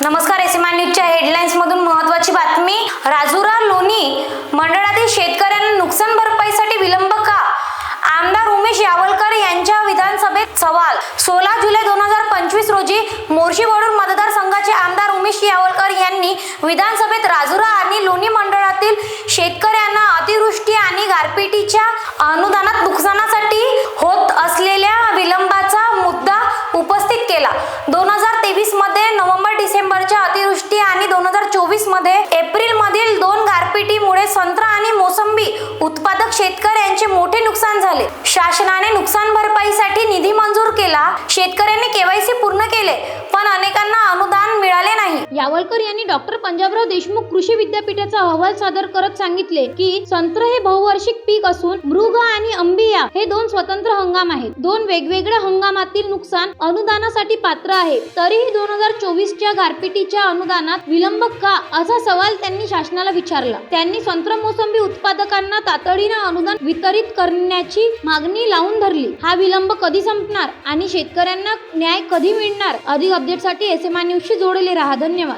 नमस्कार एसीमा न्यूजच्या हेडलाईन्स मधून महत्वाची बातमी. राजुरा लोणी मंडळातील शेतकऱ्यांना नुकसान भरपाईसाठी विलंब का? आमदार उमेश यावलकर यांच्या विधानसभेत सवाल. सोळा जुलै दोन हजार पंचवीस रोजी मोर्शी वडूर मतदारसंघाचे आमदार उमेश यावलकर यांनी विधानसभेत राजुरा आणि लोणी मंडळातील शेतकऱ्यांना अतिवृष्टी आणि गारपिटीच्या अनुदानात नुकसानासाठी दोन हजार तेवीसमध्ये नोव्हेंबर डिसेंबरच्या अतिवृष्टी आणि दोन हजार चोवीसमध्ये एप्रिल मधील दोन गारपिटीमुळे संत्रा आणि मोसंबी उत्पादक शेतकऱ्यांचे मोठे नुकसान झाले. शासनाने नुकसान भरपाईसाठी निधी मंजूर केला. शेतकऱ्यांनी केवायसी सावळकर यांनी डॉक्टर पंजाबराव देशमुख कृषी विद्यापीठाचा अहवाल सादर करत सांगितले की संत्र हे बहुवार्षिक पीक असून मृग आणि अंबिया हे दोन स्वतंत्र हंगाम आहेत. दोन वेगवेगळ्या हंगामातील नुकसान अनुदानासाठी पात्र आहे. तरीही दोन हजार चोवीसच्या गारपिटीच्या अनुदानात विलंब का? असा सवाल त्यांनी शासनाला विचारला. त्यांनी संत्र मोसंबी उत्पादकांना तातडीनं अनुदान वितरित करण्याची मागणी लावून धरली. हा विलंब कधी संपणार आणि शेतकऱ्यांना न्याय कधी मिळणार? अधिक अपडेटसाठी एस एम आय न्यूजशी जोडले राहा. धन्यवाद.